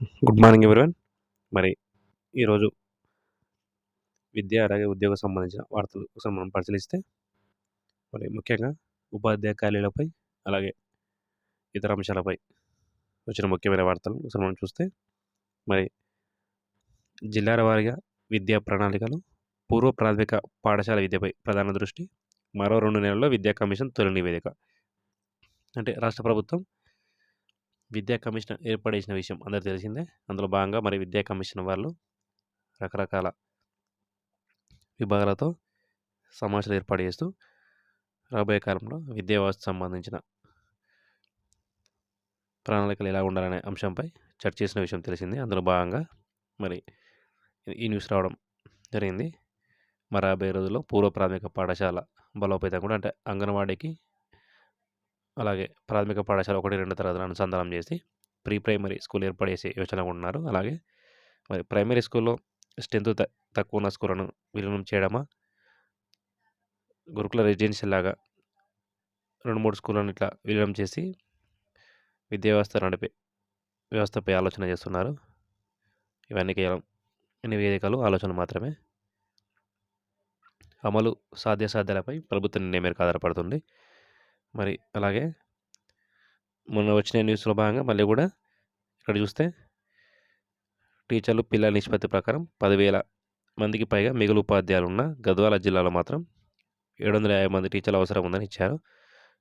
Good morning everyone. మరి ఈరోజు విద్య అలాగే ఉద్యోగం సంబంధించిన వార్తలు ఒకసారి మనం పరిశీలిస్తే మరి ముఖ్యంగా ఉపాధ్యాయ ఖాళీలపై అలాగే ఇతర అంశాలపై వచ్చిన ముఖ్యమైన వార్తలు ఒకసారి మనం చూస్తే మరి జిల్లాల వారీగా విద్యా ప్రణాళికలు పూర్వ ప్రాథమిక పాఠశాల విద్యపై ప్రధాన దృష్టి మరో రెండు నెలల్లో విద్యా కమిషన్ తొలి నివేదిక. అంటే రాష్ట్ర ప్రభుత్వం విద్యా కమిషన్ ఏర్పడేసిన విషయం అందరు తెలిసిందే. అందులో భాగంగా మరి విద్యా కమిషన్ వాళ్ళు రకరకాల విభాగాలతో సమావేశాలు ఏర్పాటు చేస్తూ రాబోయే కాలంలో విద్యా వ్యవస్థ సంబంధించిన ప్రణాళికలు ఎలా ఉండాలనే అంశంపై చర్చ చేసిన విషయం తెలిసింది. అందులో భాగంగా మరి ఈ న్యూస్ రావడం జరిగింది. మరి రాబోయే రోజుల్లో పూర్వ ప్రాథమిక పాఠశాల బలోపేతం కూడా అంటే అంగన్వాడీకి అలాగే ప్రాథమిక పాఠశాల ఒకటి రెండు తరగతులను అనుసంధానం చేసి ప్రీ ప్రైమరీ స్కూల్ ఏర్పడేసే యోచన ఉన్నారు. అలాగే మరి ప్రైమరీ స్కూల్లో స్ట్రెంత్ తక్కువ ఉన్న స్కూళ్ళను విలీనం చేయడమా? గురుకుల రెసిడెన్షియల్ లాగా రెండు మూడు స్కూళ్ళను ఇట్లా విలీనం చేసి విద్యా వ్యవస్థ నడిపే వ్యవస్థపై ఆలోచన చేస్తున్నారు. ఇవన్నీ కేవలం నివేదికలు ఆలోచన మాత్రమే. అమలు సాధ్యసాధ్యాలపై ప్రభుత్వ నిర్ణయం మేరకు ఆధారపడుతుంది. మరి అలాగే మొన్న వచ్చిన న్యూస్లో భాగంగా మళ్ళీ కూడా ఇక్కడ చూస్తే టీచర్లు పిల్లల నిష్పత్తి ప్రకారం పదివేల మందికి పైగా మిగులు ఉపాధ్యాయులు ఉన్న గద్వాల జిల్లాలో మాత్రం ఏడు వందల యాభై మంది టీచర్లు అవసరం ఉందని ఇచ్చారు.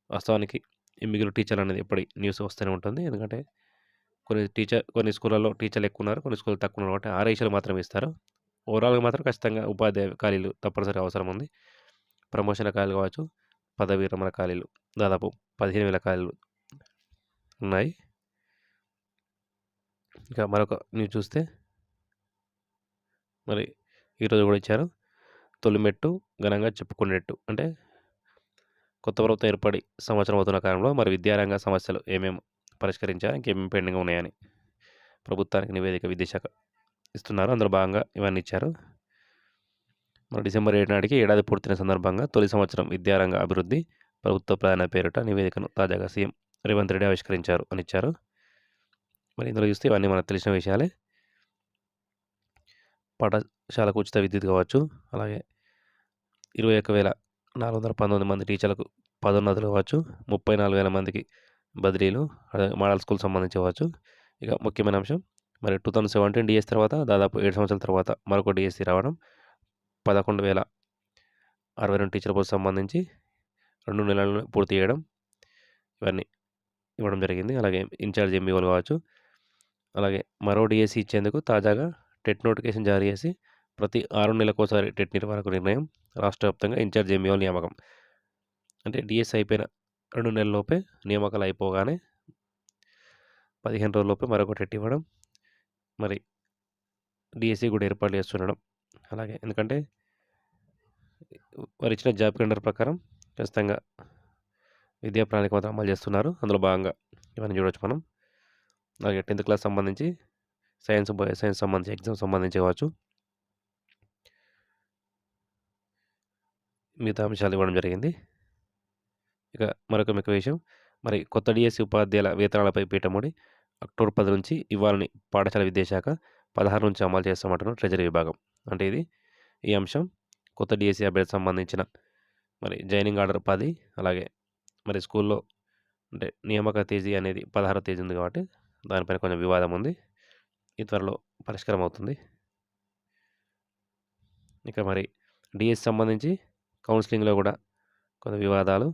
వాస్తవానికి ఈ మిగులు టీచర్లు అనేది ఎప్పటి న్యూస్ వస్తూనే ఉంటుంది. ఎందుకంటే కొన్ని టీచర్ కొన్ని స్కూళ్ళలో టీచర్లు ఎక్కువ ఉన్నారు కొన్ని స్కూళ్ళు తక్కువ ఉన్నారు కాబట్టి ఆర్ఐసీలు మాత్రం ఇస్తారు. ఓవరాల్గా మాత్రం ఖచ్చితంగా ఉపాధ్యాయ ఖాళీలు తప్పనిసరి అవసరం ఉంది. ప్రమోషన్ ఖాళీలు కావచ్చు పదవి విరమణ ఖాళీలు దాదాపు పదిహేను వేల కాయలు ఉన్నాయి. ఇంకా మరొక న్యూస్ చూస్తే మరి ఈరోజు కూడా ఇచ్చారు. తొలిమెట్టు ఘనంగా చెప్పుకునేట్టు అంటే కొత్త ప్రభుత్వం ఏర్పడి సంవత్సరం అవుతున్న కాలంలో మరి విద్యారంగ సమస్యలు ఏమేమి పరిష్కరించారు ఇంకేమేమి పెండింగ్ ఉన్నాయని ప్రభుత్వానికి నివేదిక విద్యాశాఖ ఇస్తున్నారు. అందులో భాగంగా ఇవన్నీ ఇచ్చారు. మరి డిసెంబర్ ఏడు నాటికి ఏడాది పూర్తయిన సందర్భంగా తొలి సంవత్సరం విద్యారంగ అభివృద్ధి ప్రభుత్వ ప్రధాన పేరిట నివేదికను తాజాగా సీఎం రేవంత్ రెడ్డి ఆవిష్కరించారు అని ఇచ్చారు. మరి ఇందులో చూస్తే ఇవన్నీ మనకు తెలిసిన విషయాలే. పాఠశాలకు ఉచిత విద్యుత్ కావచ్చు అలాగే ఇరవై ఒక్క వేల నాలుగు వందల పంతొమ్మిది మంది టీచర్లకు పదోన్నతులు కావచ్చు ముప్పై నాలుగు వేల మందికి బదిలీలు మోడల్ స్కూల్ సంబంధించి కావచ్చు. ఇక ముఖ్యమైన అంశం మరి టూ థౌజండ్ సెవెంటీన్ డిఎస్ తర్వాత దాదాపు ఏడు సంవత్సరాల తర్వాత మరొక డిఎస్సి రావడం పదకొండు వేల అరవై రెండు టీచర్ పోస్ట్ సంబంధించి రెండు నెలలను పూర్తి చేయడం ఇవన్నీ ఇవ్వడం జరిగింది. అలాగే ఇన్ఛార్జ్ ఎంఈఓలు కావచ్చు. అలాగే మరో డిఎస్సి ఇచ్చేందుకు తాజాగా టెట్ నోటిఫికేషన్ జారీ చేసి ప్రతి ఆరు నెలలకోసారి టెట్ నిర్వహణకు నిర్ణయం రాష్ట్ర వ్యాప్తంగా ఇన్ఛార్జ్ ఎంఈఓల నియామకం. అంటే డిఎస్ అయిపోయిన రెండు నెలలలోపే నియామకాలు అయిపోగానే పదిహేను రోజులలోపే మరొక టెట్ ఇవ్వడం మరి డిఎస్సి కూడా ఏర్పాటు చేస్తుండడం. అలాగే ఎందుకంటే వారు ఇచ్చిన జాబ్ క్యాలెండర్ ప్రకారం ఖచ్చితంగా విద్యా ప్రణాళిక మాత్రం అమలు చేస్తున్నారు. అందులో భాగంగా ఇవన్నీ చూడవచ్చు మనం. అలాగే టెన్త్ క్లాస్ సంబంధించి సైన్స్ సైన్స్ సంబంధించి ఎగ్జామ్ సంబంధించి కావచ్చు. మిగతా అంశాలు ఇవ్వడం జరిగింది. ఇక మరొక ముఖ్య విషయం మరి కొత్త డిఎస్సి ఉపాధ్యాయుల వేతనాలపై పీఠముడి అక్టోబర్ పది నుంచి ఇవ్వాలని పాఠశాల విద్యాశాఖ పదహారు నుంచి అమలు చేస్తామంటున్నారు ట్రెజరీ విభాగం. అంటే ఇది ఈ అంశం. కొత్త డిఎస్సి అభ్యర్థి సంబంధించిన మరి జాయినింగ్ ఆర్డర్ పది అలాగే మరి స్కూల్లో అంటే నియామక తేదీ అనేది పదహారో తేదీ ఉంది కాబట్టి దానిపైన కొంచెం వివాదం ఉంది. ఈ త్వరలో పరిష్కారం అవుతుంది. ఇక మరి డిఎస్ సంబంధించి కౌన్సిలింగ్లో కూడా కొన్ని వివాదాలు.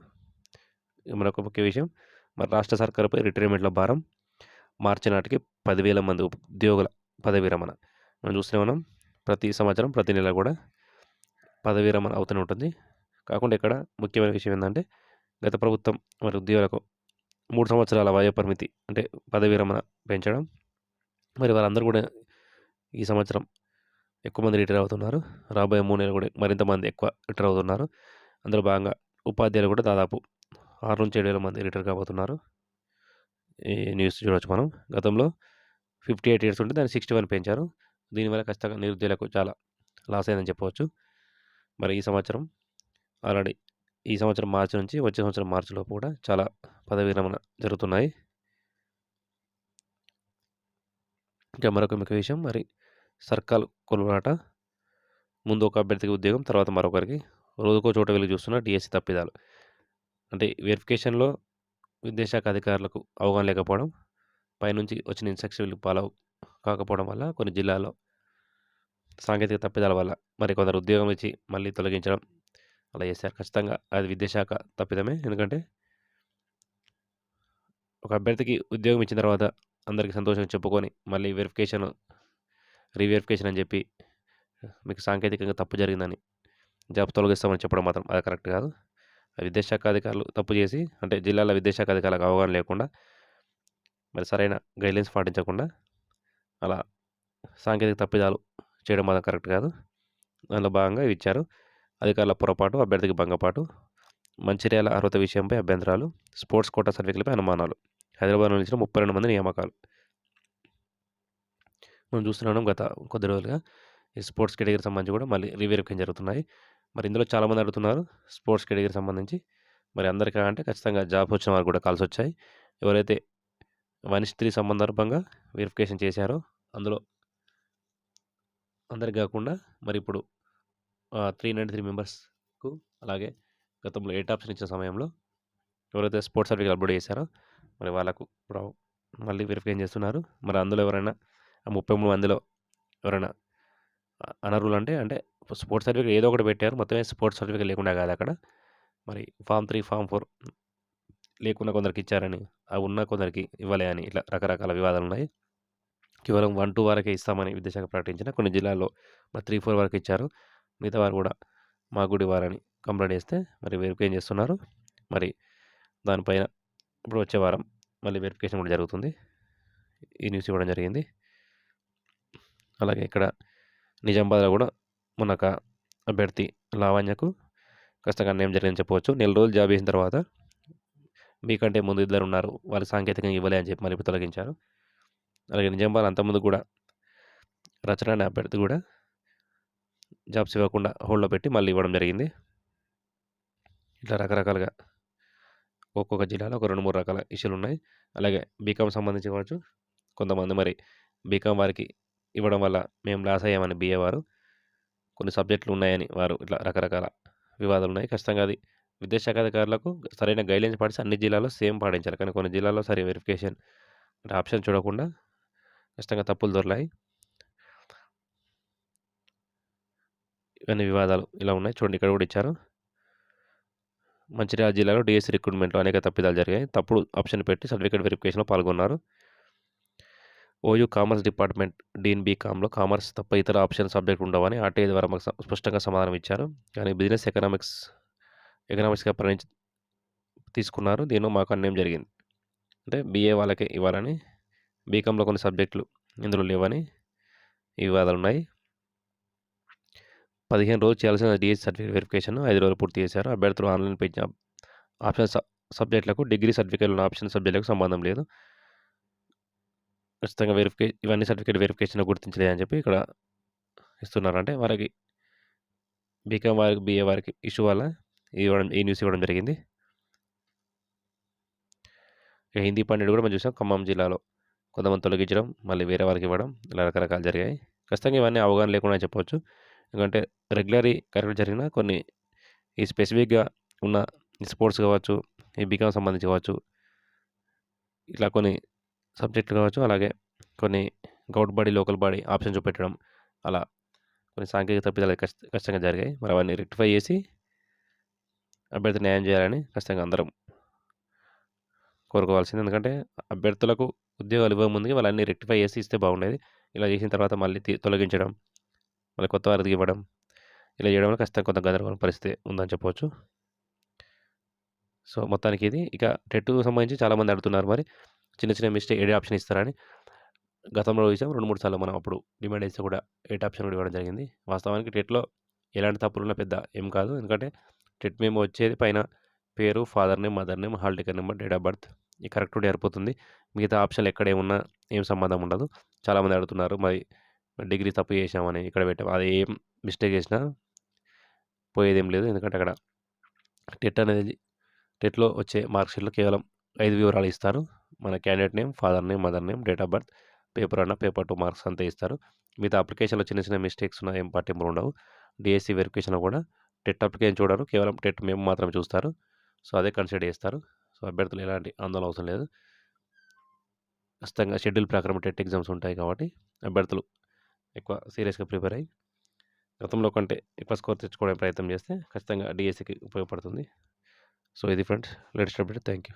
మరొక ముఖ్య విషయం మరి రాష్ట్ర సర్కారుపై రిటైర్మెంట్ల భారం. మార్చి నాటికి పదివేల మంది ఉద్యోగుల పదవి విరమణ మనం చూస్తూనే ఉన్నాం ప్రతి సంవత్సరం ప్రతి నెల కూడా పదవి విరమణ అవుతూనే ఉంటుంది. కాకుండా ఇక్కడ ముఖ్యమైన విషయం ఏంటంటే గత ప్రభుత్వం మరి ఉద్యోగులకు మూడు సంవత్సరాల వయో పరిమితి అంటే పదవి విరమణ పెంచడం మరి వారందరూ కూడా ఈ సంవత్సరం ఎక్కువ మంది రిటైర్ అవుతున్నారు. రాబోయే మూడు నెలలు కూడా మరింత మంది ఎక్కువ రిటైర్ అవుతున్నారు. అందులో భాగంగా ఉపాధ్యాయులు కూడా దాదాపు ఆరు నుంచి ఏడు వేల మంది రిటైర్ కాబోతున్నారు. ఈ న్యూస్ చూడవచ్చు మనం. గతంలో ఫిఫ్టీ ఎయిట్ ఇయర్స్ ఉంటే దాన్ని సిక్స్టీ వన్ పెంచారు. దీనివల్ల ఖచ్చితంగా నిరుద్యోగులకు చాలా లాస్ అయిందని చెప్పవచ్చు. మరి ఈ సంవత్సరం ఆల్రెడీ ఈ సంవత్సరం మార్చి నుంచి వచ్చే సంవత్సరం మార్చిలో కూడా చాలా పదవి విరమణ జరుగుతున్నాయి. ఇంకా మరొక ముఖ్య విషయం మరి సర్కాల్ కొలువాట ముందు ఒక అభ్యర్థికి ఉద్యోగం తర్వాత మరొకరికి. రోజుకో చోట వెళ్ళి చూస్తున్న డిఎస్సి తప్పిదాలు. అంటే వెరిఫికేషన్లో విద్యాశాఖ అధికారులకు అవగాహన లేకపోవడం పైనుంచి వచ్చిన ఇన్స్ట్రక్షన్లు ఫాలో కాకపోవడం వల్ల కొన్ని జిల్లాల్లో సాంకేతిక తప్పిదాల వల్ల మరి కొందరు ఉద్యోగం ఇచ్చి మళ్ళీ తొలగించడం అలా చేశారు. ఖచ్చితంగా అది విద్యాశాఖ తప్పిదమే. ఎందుకంటే ఒక అభ్యర్థికి ఉద్యోగం ఇచ్చిన తర్వాత అందరికీ సంతోషం చెప్పుకొని మళ్ళీ వెరిఫికేషన్ రీవెరిఫికేషన్ అని చెప్పి మీకు సాంకేతికంగా తప్పు జరిగిందని జాబ్ తొలగిస్తామని చెప్పడం మాత్రం అది కరెక్ట్ కాదు. విద్యాశాఖ అధికారులు తప్పు చేసి అంటే జిల్లాల విద్యాశాఖ అధికారులకు అవగాహన లేకుండా మరి సరైన గైడ్లైన్స్ పాటించకుండా అలా సాంకేతిక తప్పిదాలు చేయడం మాత్రం కరెక్ట్ కాదు. దానిలో భాగంగా ఇవి ఇచ్చారు. అధికారుల పొరపాటు అభ్యర్థికి భంగపాటు మంచిర్యాల అర్హత విషయంపై అభ్యంతరాలు స్పోర్ట్స్ కోటా సర్టిఫికెట్లపై అనుమానాలు. హైదరాబాద్ నుంచి ముప్పై రెండు మంది నియామకాలు. మనం చూస్తున్నాం గత కొద్ది రోజులుగా ఈ స్పోర్ట్స్ కేటగిరీ సంబంధించి కూడా మళ్ళీ రీవెరిఫికేషన్ జరుగుతున్నాయి. మరి ఇందులో చాలామంది అడుగుతున్నారు స్పోర్ట్స్ కేటగిరీ సంబంధించి. మరి అందరికీ అంటే ఖచ్చితంగా జాబ్ వచ్చిన వారు కూడా కాల్స్ వచ్చాయి. ఎవరైతే వన్ త్రీ సందర్భంగా వెరిఫికేషన్ చేశారో అందులో అందరికి కాకుండా మరి ఇప్పుడు త్రీ నైంటీ త్రీ మెంబర్స్కు అలాగే గతంలో ఎయిట్ ఆప్షన్ ఇచ్చిన సమయంలో ఎవరైతే స్పోర్ట్స్ సర్టిఫికేట్ అప్లోడ్ చేశారో మరి వాళ్ళకు ఇప్పుడు మళ్ళీ వెరిఫికేషన్ చేస్తున్నారు? మరి అందులో ఎవరైనా ఆ ముప్పై మూడు మందిలో ఎవరైనా అనర్హులు అంటే అంటే స్పోర్ట్స్ సర్టిఫికేట్ ఏదో ఒకటి పెట్టారు. మొత్తమే స్పోర్ట్స్ సర్టిఫికేట్ లేకుండా కాదు అక్కడ. మరి ఫామ్ త్రీ ఫామ్ ఫోర్ లేకుండా కొందరికి ఇచ్చారని అవి ఉన్న కొందరికి ఇవ్వలే అని ఇట్లా రకరకాల వివాదాలు ఉన్నాయి. కేవలం వన్ టూ వరకే ఇస్తామని విద్యాశాఖ ప్రకటించిన కొన్ని జిల్లాల్లో మరి త్రీ ఫోర్ వరకు ఇచ్చారు. మిగతా వారు కూడా మా గుడి వారని కంప్లైంట్ చేస్తే మరి వెరిఫికేషన్ చేస్తున్నారు. మరి దానిపైన ఇప్పుడు వచ్చే వారం మళ్ళీ వెరిఫికేషన్ కూడా జరుగుతుంది. ఈ న్యూస్ ఇవ్వడం జరిగింది. అలాగే ఇక్కడ నిజామాబాద్లో కూడా మొన్న అభ్యర్థి లావణ్యకు ఖచ్చితంగా అన్యాయం జరిగిందని చెప్పవచ్చు. నెల రోజులు జాబ్ చేసిన తర్వాత మీకంటే ముందు ఇద్దరు ఉన్నారు. వాళ్ళు సాంకేతికంగా ఇవ్వలే అని చెప్పి మళ్ళీ తొలగించారు. అలాగే నిజామాబాద్ అంతకుముందు కూడా రచన అనే అభ్యర్థి కూడా జాబ్స్ ఇవ్వకుండా హోల్డ్లో పెట్టి మళ్ళీ ఇవ్వడం జరిగింది. ఇట్లా రకరకాలుగా ఒక్కొక్క జిల్లాలో ఒక రెండు మూడు రకాల ఇష్యూలు ఉన్నాయి. అలాగే బీకామ్ సంబంధించి కావచ్చు కొంతమంది మరి బీకామ్ వారికి ఇవ్వడం వల్ల మేము లాస్ అయ్యామని బీఏ వారు కొన్ని సబ్జెక్టులు ఉన్నాయని వారు ఇట్లా రకరకాల వివాదాలు ఉన్నాయి. ఖచ్చితంగా అది విద్యాశాఖ అధికారులకు సరైన గైడ్లైన్స్ పాటిస్తే అన్ని జిల్లాలో సేమ్ పాటించాలి. కానీ కొన్ని జిల్లాల్లో సరే వెరిఫికేషన్ అంటే ఆప్షన్ చూడకుండా ఖచ్చితంగా తప్పులు దొరలాయి ఇవన్నీ వివాదాలు ఇలా ఉన్నాయి. చూడండి ఇక్కడ కూడా ఇచ్చారు. మంచిర్యాల జిల్లాలో డిఎస్ రిక్రూట్మెంట్లో అనేక తప్పిదాలు జరిగాయి. తప్పుడు ఆప్షన్ పెట్టి సర్టిఫికేట్ వెరిఫికేషన్లో పాల్గొన్నారు. ఓయూ కామర్స్ డిపార్ట్మెంట్ డీన్ బీకామ్లో కామర్స్ తప్ప ఇతర ఆప్షన్ సబ్జెక్ట్ ఉండవని ఆర్టీఐ ద్వారా మాకు స్పష్టంగా సమాధానం ఇచ్చారు. కానీ బిజినెస్ ఎకనామిక్స్ ఎకనామిక్స్గా పరిణించి తీసుకున్నారు. దీనిలో మాకు అన్యాయం జరిగింది. అంటే బీఏ వాళ్ళకే ఇవ్వాలని బీకామ్లో కొన్ని సబ్జెక్టులు ఇందులో లేవని ఈ వివాదాలు ఉన్నాయి. పదిహేను రోజులు చేయాల్సిన డిఎస్ సర్టిఫికేట్ వెరిఫికేషన్ ఐదు రోజులు పూర్తి చేశారు. అభ్యర్థులు ఆన్లైన్ పెంచిన ఆప్షన్ సబ్జెక్టులకు డిగ్రీ సర్టిఫికేట్ ఉన్న ఆప్షన్ సబ్జెక్టులకు సంబంధం లేదు. ఖచ్చితంగా వెరిఫికే ఇవన్నీ సర్టిఫికేట్ వెరిఫికేషన్ గుర్తించలేదని చెప్పి ఇక్కడ ఇస్తున్నారు అంటే వారికి బీకామ్ వారికి బీఏ వారికి ఇష్యూ వల్ల ఇవ్వడం ఈ న్యూస్ ఇవ్వడం జరిగింది. హిందీ పండిట్ కూడా మనం చూసాం ఖమ్మం జిల్లాలో కొంతమంది తొలగించడం మళ్ళీ వేరే వారికి ఇవ్వడం ఇలా రకరకాలు జరిగాయి. ఖచ్చితంగా ఇవన్నీ అవగాహన లేకుండా చెప్పవచ్చు. ఎందుకంటే రెగ్యులరీ కరెక్ట్ జరిగిన కొన్ని ఈ స్పెసిఫిక్గా ఉన్న స్పోర్ట్స్ కావచ్చు ఈ బీకామ్ సంబంధించి కావచ్చు ఇట్లా కొన్ని సబ్జెక్టులు కావచ్చు అలాగే కొన్ని govt body local body option చూపెట్టడం అలా కొన్ని సాంకేతిక తప్పిదాలు ఖచ్చితంగా జరిగాయి. మరి అవన్నీ రెక్టిఫై చేసి అభ్యర్థి న్యాయం చేయాలని ఖచ్చితంగా అందరం కోరుకోవాల్సింది. ఎందుకంటే అభ్యర్థులకు ఉద్యోగాలు ఇవ్వక ముందుగా వాళ్ళన్నీ రెక్టిఫై చేసి ఇస్తే బాగుండేది. ఇలా చేసిన తర్వాత మళ్ళీ తొలగించడం మళ్ళీ కొత్త వారికి ఇవ్వడం ఇలా చేయడం వల్ల ఖచ్చితంగా కొంత గందరగోళం పరిస్థితి ఉందని చెప్పవచ్చు. సో మొత్తానికి ఇది. ఇక టెట్కు సంబంధించి చాలామంది అడుగుతున్నారు మరి. చిన్న చిన్న మిస్టేక్ ఏడే ఆప్షన్ ఇస్తారని. గతంలో చూసాం రెండు మూడు సార్లు మనం అప్పుడు డిమాండ్ చేస్తే కూడా ఎయిట్ ఆప్షన్ కూడా ఇవ్వడం జరిగింది. వాస్తవానికి టెట్లో ఎలాంటి తప్పులు ఉన్నా పెద్ద ఏం కాదు. ఎందుకంటే టెట్ మేము వచ్చేది పైన పేరు father name mother name hall ticket number date of birth ఈ కరెక్ట్ సరిపోతుంది. మిగతా ఆప్షన్లు ఎక్కడ ఏమున్నా ఏం సంబంధం ఉండదు. చాలామంది అడుగుతున్నారు. మరి డిగ్రీ తప్పు చేసామని ఇక్కడ పెట్టాం. అది ఏం మిస్టేక్ చేసినా పోయేదేం లేదు. ఎందుకంటే అక్కడ టెట్ అనేది టెట్లో వచ్చే మార్క్షీట్లో కేవలం ఐదు వివరాలు ఇస్తారు. మన candidate name father name mother name date of birth paper అన్న పేపర్ టూ మార్క్స్ అంతే ఇస్తారు. మిగతా అప్లికేషన్లో చిన్న చిన్న మిస్టేక్స్ ఉన్న ఏం పట్టింపులు ఉండవు. డిఎస్సి వెరిఫికేషన్ కూడా టెట్ అప్లికేషన్ చూడరు. కేవలం టెట్ మేము మాత్రమే చూస్తారు. సో అదే కన్సిడర్ చేస్తారు. సో అభ్యర్థులు ఎలాంటి ఆందోళన అవసరం లేదు. ఖచ్చితంగా షెడ్యూల్ ప్రకారం టెట్ ఎగ్జామ్స్ ఉంటాయి కాబట్టి అభ్యర్థులు ఎక్కువ సీరియస్గా ప్రిపేర్ అయ్యి గతంలో కంటే ఎక్కువ స్కోర్ తెచ్చుకోవడానికి ప్రయత్నం చేస్తే ఖచ్చితంగా డిఎస్సికి ఉపయోగపడుతుంది. సో ఇది friends latest update. Thank you